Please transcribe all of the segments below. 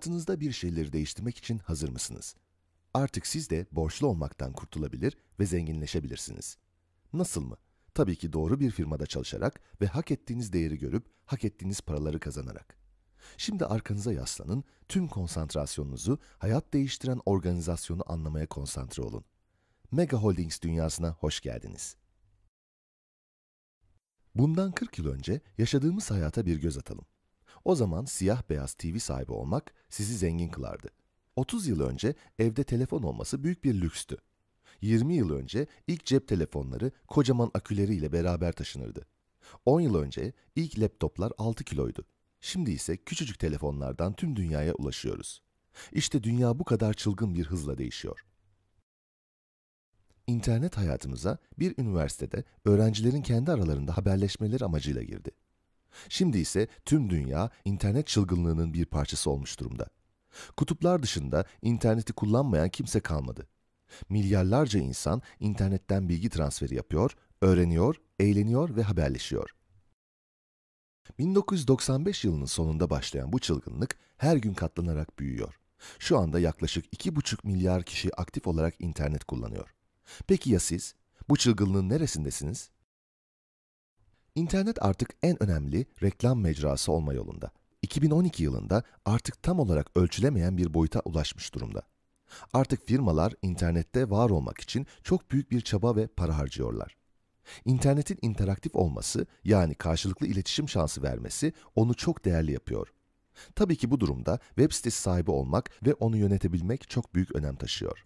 Hayatınızda bir şeyleri değiştirmek için hazır mısınız? Artık siz de borçlu olmaktan kurtulabilir ve zenginleşebilirsiniz. Nasıl mı? Tabii ki doğru bir firmada çalışarak ve hak ettiğiniz değeri görüp hak ettiğiniz paraları kazanarak. Şimdi arkanıza yaslanın, tüm konsantrasyonunuzu hayat değiştiren organizasyonu anlamaya konsantre olun. Mega Holdings dünyasına hoş geldiniz. Bundan 40 yıl önce yaşadığımız hayata bir göz atalım. O zaman siyah beyaz TV sahibi olmak sizi zengin kılardı. 30 yıl önce evde telefon olması büyük bir lükstü. 20 yıl önce ilk cep telefonları kocaman aküleriyle beraber taşınırdı. 10 yıl önce ilk laptoplar 6 kiloydu. Şimdi ise küçücük telefonlardan tüm dünyaya ulaşıyoruz. İşte dünya bu kadar çılgın bir hızla değişiyor. İnternet hayatımıza bir üniversitede öğrencilerin kendi aralarında haberleşmeleri amacıyla girdi. Şimdi ise tüm dünya internet çılgınlığının bir parçası olmuş durumda. Kutuplar dışında interneti kullanmayan kimse kalmadı. Milyarlarca insan internetten bilgi transferi yapıyor, öğreniyor, eğleniyor ve haberleşiyor. 1995 yılının sonunda başlayan bu çılgınlık her gün katlanarak büyüyor. Şu anda yaklaşık 2,5 milyar kişi aktif olarak internet kullanıyor. Peki ya siz? Bu çılgınlığın neresindesiniz? İnternet artık en önemli reklam mecrası olma yolunda. 2012 yılında artık tam olarak ölçülemeyen bir boyuta ulaşmış durumda. Artık firmalar internette var olmak için çok büyük bir çaba ve para harcıyorlar. İnternetin interaktif olması yani karşılıklı iletişim şansı vermesi onu çok değerli yapıyor. Tabii ki bu durumda web sitesi sahibi olmak ve onu yönetebilmek çok büyük önem taşıyor.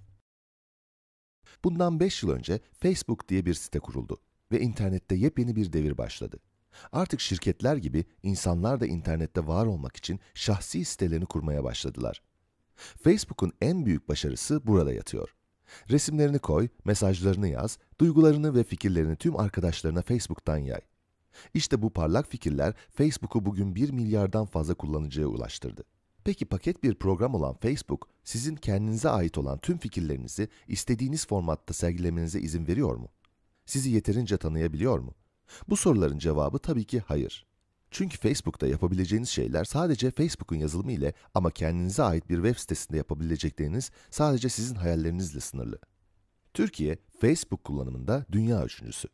Bundan 5 yıl önce Facebook diye bir site kuruldu ve internette yepyeni bir devir başladı. Artık şirketler gibi insanlar da internette var olmak için şahsi sitelerini kurmaya başladılar. Facebook'un en büyük başarısı burada yatıyor. Resimlerini koy, mesajlarını yaz, duygularını ve fikirlerini tüm arkadaşlarına Facebook'tan yay. İşte bu parlak fikirler Facebook'u bugün 1 milyardan fazla kullanıcıya ulaştırdı. Peki paket bir program olan Facebook, sizin kendinize ait olan tüm fikirlerinizi istediğiniz formatta sergilemenize izin veriyor mu? Sizi yeterince tanıyabiliyor mu? Bu soruların cevabı tabii ki hayır. Çünkü Facebook'ta yapabileceğiniz şeyler sadece Facebook'un yazılımı ile ama kendinize ait bir web sitesinde yapabilecekleriniz sadece sizin hayallerinizle sınırlı. Türkiye, Facebook kullanımında dünya üçüncüsü.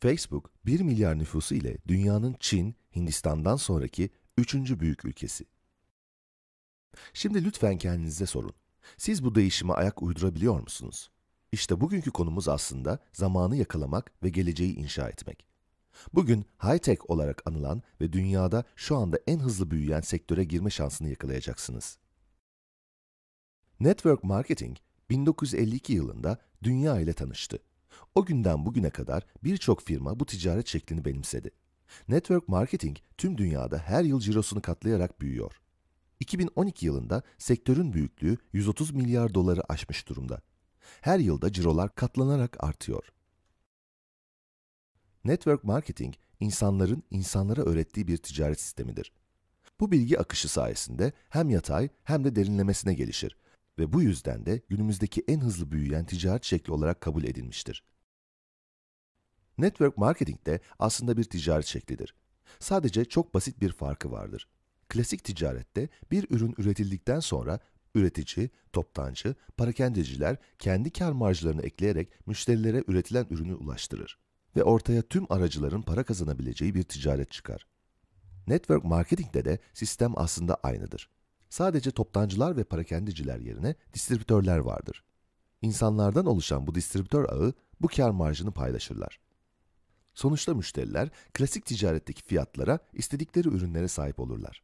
Facebook, 1 milyar nüfusu ile dünyanın Çin, Hindistan'dan sonraki üçüncü büyük ülkesi. Şimdi lütfen kendinize sorun. Siz bu değişime ayak uydurabiliyor musunuz? İşte bugünkü konumuz aslında zamanı yakalamak ve geleceği inşa etmek. Bugün high-tech olarak anılan ve dünyada şu anda en hızlı büyüyen sektöre girme şansını yakalayacaksınız. Network Marketing 1952 yılında dünya ile tanıştı. O günden bugüne kadar birçok firma bu ticaret şeklini benimsedi. Network Marketing tüm dünyada her yıl cirosunu katlayarak büyüyor. 2012 yılında sektörün büyüklüğü 130 milyar doları aşmış durumda. Her yılda cirolar katlanarak artıyor. Network marketing, insanların insanlara öğrettiği bir ticaret sistemidir. Bu bilgi akışı sayesinde hem yatay hem de derinlemesine gelişir ve bu yüzden de günümüzdeki en hızlı büyüyen ticaret şekli olarak kabul edilmiştir. Network marketing de aslında bir ticaret şeklidir. Sadece çok basit bir farkı vardır. Klasik ticarette bir ürün üretildikten sonra üretici, toptancı, parakendeciler kendi kar marjlarını ekleyerek müşterilere üretilen ürünü ulaştırır ve ortaya tüm aracıların para kazanabileceği bir ticaret çıkar. Network marketingde de sistem aslında aynıdır. Sadece toptancılar ve parakendiciler yerine distribütörler vardır. İnsanlardan oluşan bu distribütör ağı bu kar marjını paylaşırlar. Sonuçta müşteriler klasik ticaretteki fiyatlara istedikleri ürünlere sahip olurlar.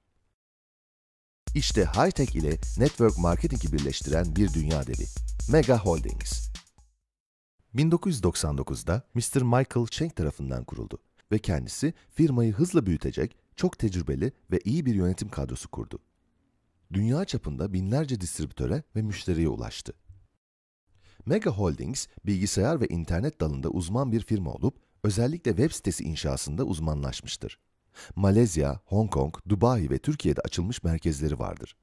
İşte high-tech ile network marketing'i birleştiren bir dünya devi. Mega Holdings. 1999'da Mr. Michael Cheng tarafından kuruldu ve kendisi firmayı hızla büyütecek çok tecrübeli ve iyi bir yönetim kadrosu kurdu. Dünya çapında binlerce distribütöre ve müşteriye ulaştı. Mega Holdings, bilgisayar ve internet dalında uzman bir firma olup özellikle web sitesi inşasında uzmanlaşmıştır. Malezya, Hong Kong, Dubai ve Türkiye'de açılmış merkezleri vardır.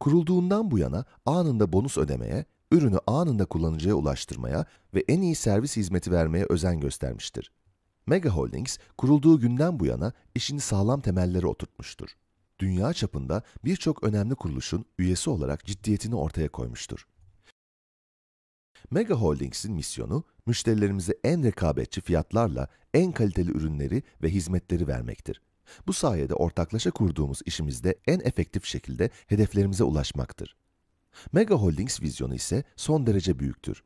Kurulduğundan bu yana anında bonus ödemeye, ürünü anında kullanıcıya ulaştırmaya ve en iyi servis hizmeti vermeye özen göstermiştir. Mega Holdings kurulduğu günden bu yana işini sağlam temellere oturtmuştur. dünya çapında birçok önemli kuruluşun üyesi olarak ciddiyetini ortaya koymuştur. Mega Holdings'in misyonu, müşterilerimize en rekabetçi fiyatlarla en kaliteli ürünleri ve hizmetleri vermektir. Bu sayede ortaklaşa kurduğumuz işimizde en efektif şekilde hedeflerimize ulaşmaktır. Mega Holdings vizyonu ise son derece büyüktür.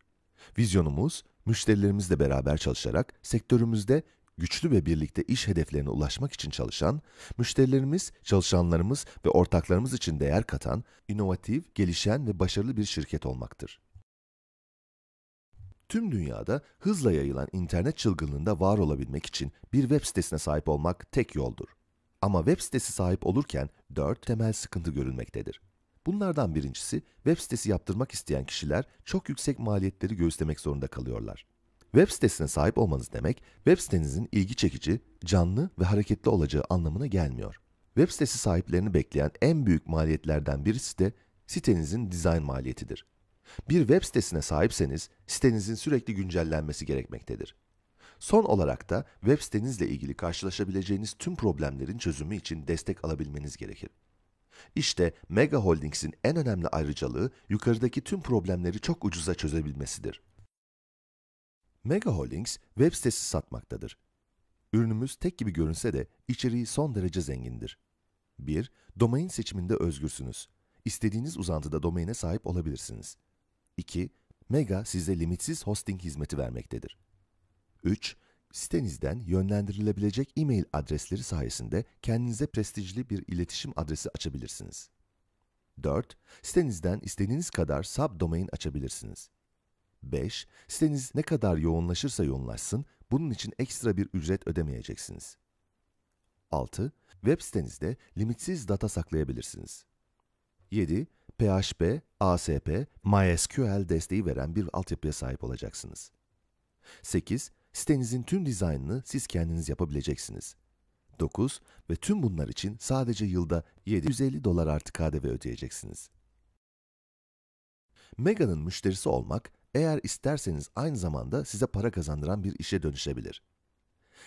Vizyonumuz, müşterilerimizle beraber çalışarak sektörümüzde güçlü ve birlikte iş hedeflerine ulaşmak için çalışan, müşterilerimiz, çalışanlarımız ve ortaklarımız için değer katan, inovatif, gelişen ve başarılı bir şirket olmaktır. Tüm dünyada hızla yayılan internet çılgınlığında var olabilmek için bir web sitesine sahip olmak tek yoldur. Ama web sitesi sahip olurken dört temel sıkıntı görülmektedir. Bunlardan birincisi, web sitesi yaptırmak isteyen kişiler çok yüksek maliyetleri göğüslemek zorunda kalıyorlar. Web sitesine sahip olmanız demek, web sitenizin ilgi çekici, canlı ve hareketli olacağı anlamına gelmiyor. Web sitesi sahiplerini bekleyen en büyük maliyetlerden birisi de sitenizin dizayn maliyetidir. Bir web sitesine sahipseniz, sitenizin sürekli güncellenmesi gerekmektedir. Son olarak da web sitenizle ilgili karşılaşabileceğiniz tüm problemlerin çözümü için destek alabilmeniz gerekir. İşte Mega Holdings'in en önemli ayrıcalığı yukarıdaki tüm problemleri çok ucuza çözebilmesidir. Mega Holdings web sitesi satmaktadır. Ürünümüz tek gibi görünse de içeriği son derece zengindir. 1. Domain seçiminde özgürsünüz. İstediğiniz uzantıda domaine sahip olabilirsiniz. 2. Mega size limitsiz hosting hizmeti vermektedir. 3. Sitenizden yönlendirilebilecek e-mail adresleri sayesinde kendinize prestijli bir iletişim adresi açabilirsiniz. 4. Sitenizden istediğiniz kadar subdomain açabilirsiniz. 5. Siteniz ne kadar yoğunlaşırsa yoğunlaşsın, bunun için ekstra bir ücret ödemeyeceksiniz. 6. Web sitenizde limitsiz data saklayabilirsiniz. 7. PHP, ASP, MySQL desteği veren bir altyapıya sahip olacaksınız. 8. Sitenizin tüm dizaynını siz kendiniz yapabileceksiniz. 9 ve tüm bunlar için sadece yılda 750 dolar artı KDV ödeyeceksiniz. Mega'nın müşterisi olmak, eğer isterseniz aynı zamanda size para kazandıran bir işe dönüşebilir.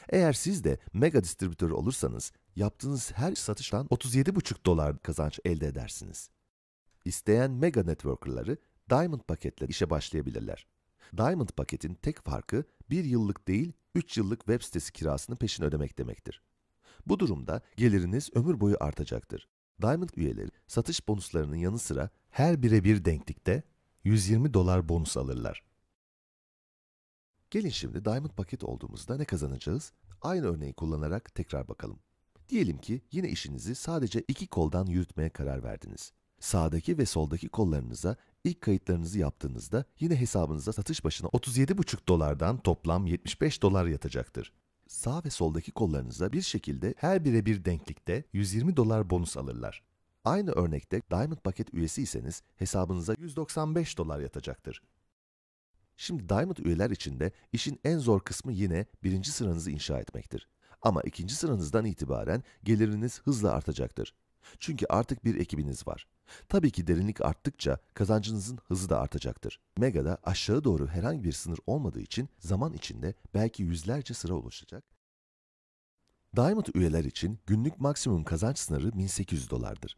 Eğer siz de Mega distribütörü olursanız, yaptığınız her satıştan 37,5 dolar kazanç elde edersiniz. İsteyen Mega Networker'ları Diamond paketle işe başlayabilirler. Diamond paketin tek farkı bir yıllık değil 3 yıllık web sitesi kirasını peşin ödemek demektir. Bu durumda geliriniz ömür boyu artacaktır. Diamond üyeleri satış bonuslarının yanı sıra her birebir denklikte 120 dolar bonus alırlar. Gelin şimdi Diamond paket olduğumuzda ne kazanacağız? Aynı örneği kullanarak tekrar bakalım. Diyelim ki yine işinizi sadece iki koldan yürütmeye karar verdiniz. Sağdaki ve soldaki kollarınıza ilk kayıtlarınızı yaptığınızda yine hesabınıza satış başına 37,5 dolardan toplam 75 dolar yatacaktır. Sağ ve soldaki kollarınıza bir şekilde her bire bir denklikte 120 dolar bonus alırlar. Aynı örnekte Diamond paket üyesiyseniz hesabınıza 195 dolar yatacaktır. Şimdi Diamond üyeler için de işin en zor kısmı yine birinci sıranızı inşa etmektir. Ama ikinci sıranızdan itibaren geliriniz hızla artacaktır. Çünkü artık bir ekibiniz var. Tabii ki derinlik arttıkça kazancınızın hızı da artacaktır. Mega'da aşağı doğru herhangi bir sınır olmadığı için zaman içinde belki yüzlerce sıra oluşacak. Diamond üyeler için günlük maksimum kazanç sınırı 1800 dolardır.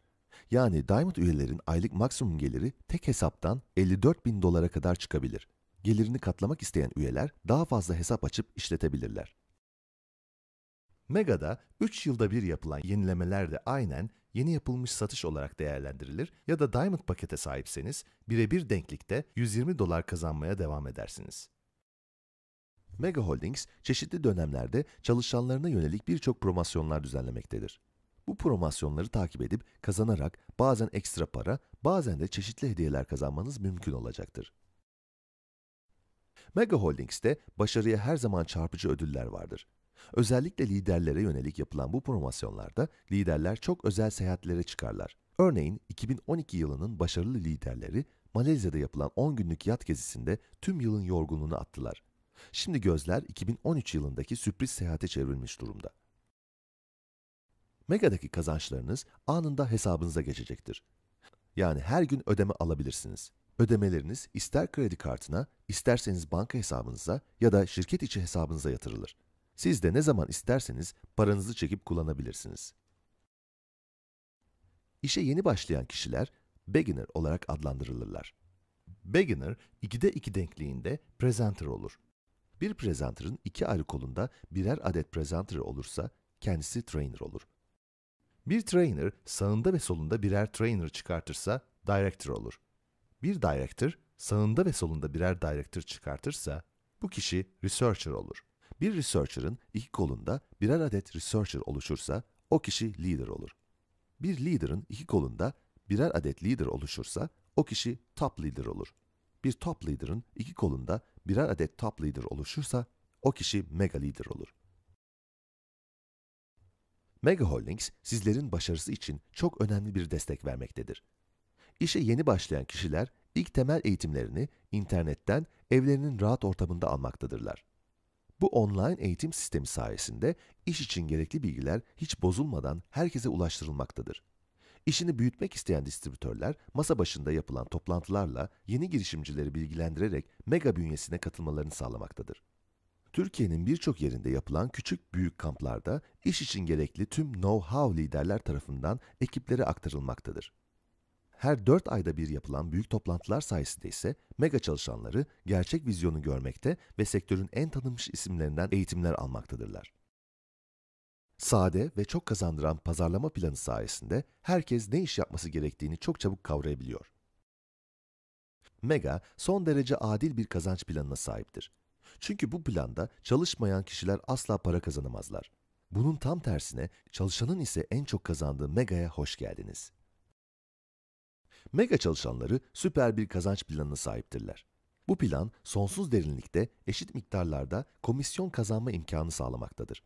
Yani Diamond üyelerin aylık maksimum geliri tek hesaptan 54 bin dolara kadar çıkabilir. Gelirini katlamak isteyen üyeler daha fazla hesap açıp işletebilirler. Mega'da 3 yılda bir yapılan yenilemeler de aynen yeni yapılmış satış olarak değerlendirilir ya da Diamond pakete sahipseniz birebir denklikte 120 dolar kazanmaya devam edersiniz. Mega Holdings çeşitli dönemlerde çalışanlarına yönelik birçok promosyonlar düzenlemektedir. Bu promosyonları takip edip kazanarak bazen ekstra para, bazen de çeşitli hediyeler kazanmanız mümkün olacaktır. Mega Holdings'te başarıya her zaman çarpıcı ödüller vardır. Özellikle liderlere yönelik yapılan bu promosyonlarda liderler çok özel seyahatlere çıkarlar. Örneğin 2012 yılının başarılı liderleri Malezya'da yapılan 10 günlük yat gezisinde tüm yılın yorgunluğunu attılar. Şimdi gözler 2013 yılındaki sürpriz seyahate çevrilmiş durumda. Mega'daki kazançlarınız anında hesabınıza geçecektir. Yani her gün ödeme alabilirsiniz. Ödemeleriniz ister kredi kartına, isterseniz banka hesabınıza ya da şirket içi hesabınıza yatırılır. Siz de ne zaman isterseniz paranızı çekip kullanabilirsiniz. İşe yeni başlayan kişiler beginner olarak adlandırılırlar. Beginner, 2'de 2 denkliğinde presenter olur. Bir presenter'ın iki ayrı kolunda birer adet presenter olursa kendisi trainer olur. Bir trainer sağında ve solunda birer trainer çıkartırsa director olur. Bir director sağında ve solunda birer director çıkartırsa bu kişi researcher olur. Bir researcher'ın iki kolunda birer adet researcher oluşursa o kişi leader olur. Bir leader'ın iki kolunda birer adet leader oluşursa o kişi top leader olur. Bir top leader'ın iki kolunda birer adet top leader oluşursa o kişi mega leader olur. Mega Holdings sizlerin başarısı için çok önemli bir destek vermektedir. İşe yeni başlayan kişiler ilk temel eğitimlerini internetten evlerinin rahat ortamında almaktadırlar. Bu online eğitim sistemi sayesinde iş için gerekli bilgiler hiç bozulmadan herkese ulaştırılmaktadır. İşini büyütmek isteyen distribütörler masa başında yapılan toplantılarla yeni girişimcileri bilgilendirerek mega bünyesine katılmalarını sağlamaktadır. Türkiye'nin birçok yerinde yapılan küçük büyük kamplarda iş için gerekli tüm know-how liderler tarafından ekiplere aktarılmaktadır. Her 4 ayda bir yapılan büyük toplantılar sayesinde ise mega çalışanları gerçek vizyonu görmekte ve sektörün en tanınmış isimlerinden eğitimler almaktadırlar. Sade ve çok kazandıran pazarlama planı sayesinde herkes ne iş yapması gerektiğini çok çabuk kavrayabiliyor. Mega son derece adil bir kazanç planına sahiptir. Çünkü bu planda çalışmayan kişiler asla para kazanamazlar. Bunun tam tersine çalışanın ise en çok kazandığı Mega'ya hoş geldiniz. Mega çalışanları süper bir kazanç planına sahiptirler. Bu plan sonsuz derinlikte eşit miktarlarda komisyon kazanma imkanı sağlamaktadır.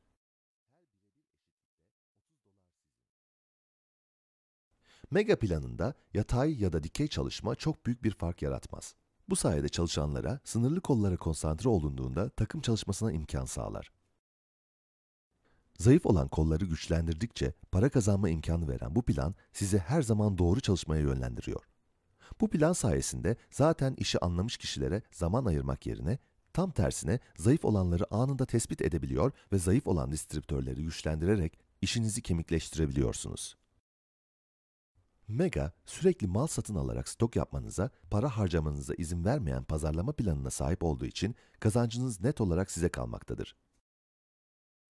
Mega planında yatay ya da dikey çalışma çok büyük bir fark yaratmaz. Bu sayede çalışanlara sınırlı kollara konsantre olunduğunda takım çalışmasına imkan sağlar. Zayıf olan kolları güçlendirdikçe para kazanma imkanı veren bu plan sizi her zaman doğru çalışmaya yönlendiriyor. Bu plan sayesinde zaten işi anlamış kişilere zaman ayırmak yerine tam tersine zayıf olanları anında tespit edebiliyor ve zayıf olan distribütörleri güçlendirerek işinizi kemikleştirebiliyorsunuz. Mega, sürekli mal satın alarak stok yapmanıza, para harcamanıza izin vermeyen pazarlama planına sahip olduğu için kazancınız net olarak size kalmaktadır.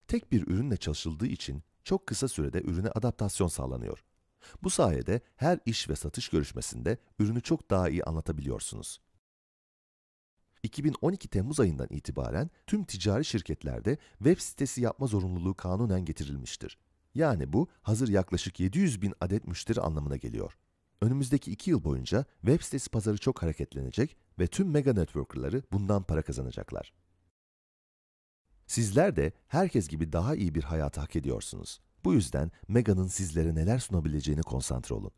Tek bir ürünle çalışıldığı için çok kısa sürede ürüne adaptasyon sağlanıyor. Bu sayede her iş ve satış görüşmesinde ürünü çok daha iyi anlatabiliyorsunuz. 2012 Temmuz ayından itibaren tüm ticari şirketlerde web sitesi yapma zorunluluğu kanunen getirilmiştir. Yani bu hazır yaklaşık 700 bin adet müşteri anlamına geliyor. Önümüzdeki 2 yıl boyunca web sitesi pazarı çok hareketlenecek ve tüm mega networkerları bundan para kazanacaklar. Sizler de herkes gibi daha iyi bir hayat hak ediyorsunuz. Bu yüzden Mega'nın sizlere neler sunabileceğini konsantre olun.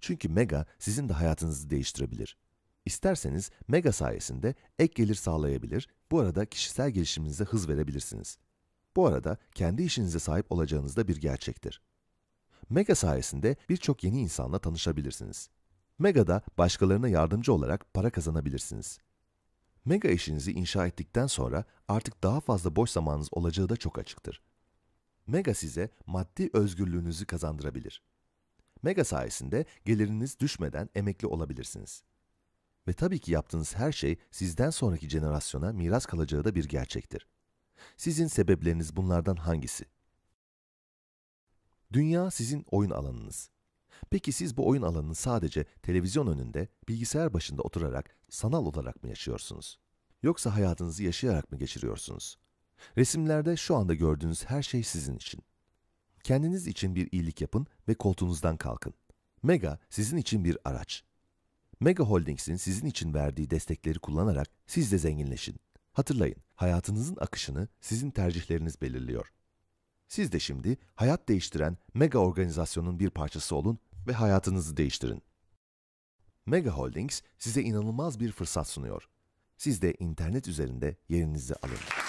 Çünkü Mega sizin de hayatınızı değiştirebilir. İsterseniz Mega sayesinde ek gelir sağlayabilir, bu arada kişisel gelişiminize hız verebilirsiniz. Bu arada kendi işinize sahip olacağınız da bir gerçektir. Mega sayesinde birçok yeni insanla tanışabilirsiniz. Mega'da başkalarına yardımcı olarak para kazanabilirsiniz. Mega işinizi inşa ettikten sonra artık daha fazla boş zamanınız olacağı da çok açıktır. Mega size maddi özgürlüğünüzü kazandırabilir. Mega sayesinde geliriniz düşmeden emekli olabilirsiniz. Ve tabii ki yaptığınız her şey sizden sonraki jenerasyona miras kalacağı da bir gerçektir. Sizin sebepleriniz bunlardan hangisi? Dünya sizin oyun alanınız. Peki siz bu oyun alanını sadece televizyon önünde, bilgisayar başında oturarak sanal olarak mı yaşıyorsunuz? Yoksa hayatınızı yaşayarak mı geçiriyorsunuz? Resimlerde şu anda gördüğünüz her şey sizin için. Kendiniz için bir iyilik yapın ve koltuğunuzdan kalkın. Mega sizin için bir araç. Mega Holdings'in sizin için verdiği destekleri kullanarak siz de zenginleşin. Hatırlayın, hayatınızın akışını sizin tercihleriniz belirliyor. Siz de şimdi hayat değiştiren mega organizasyonun bir parçası olun ve hayatınızı değiştirin. Mega Holdings size inanılmaz bir fırsat sunuyor. Siz de internet üzerinde yerinizi alın.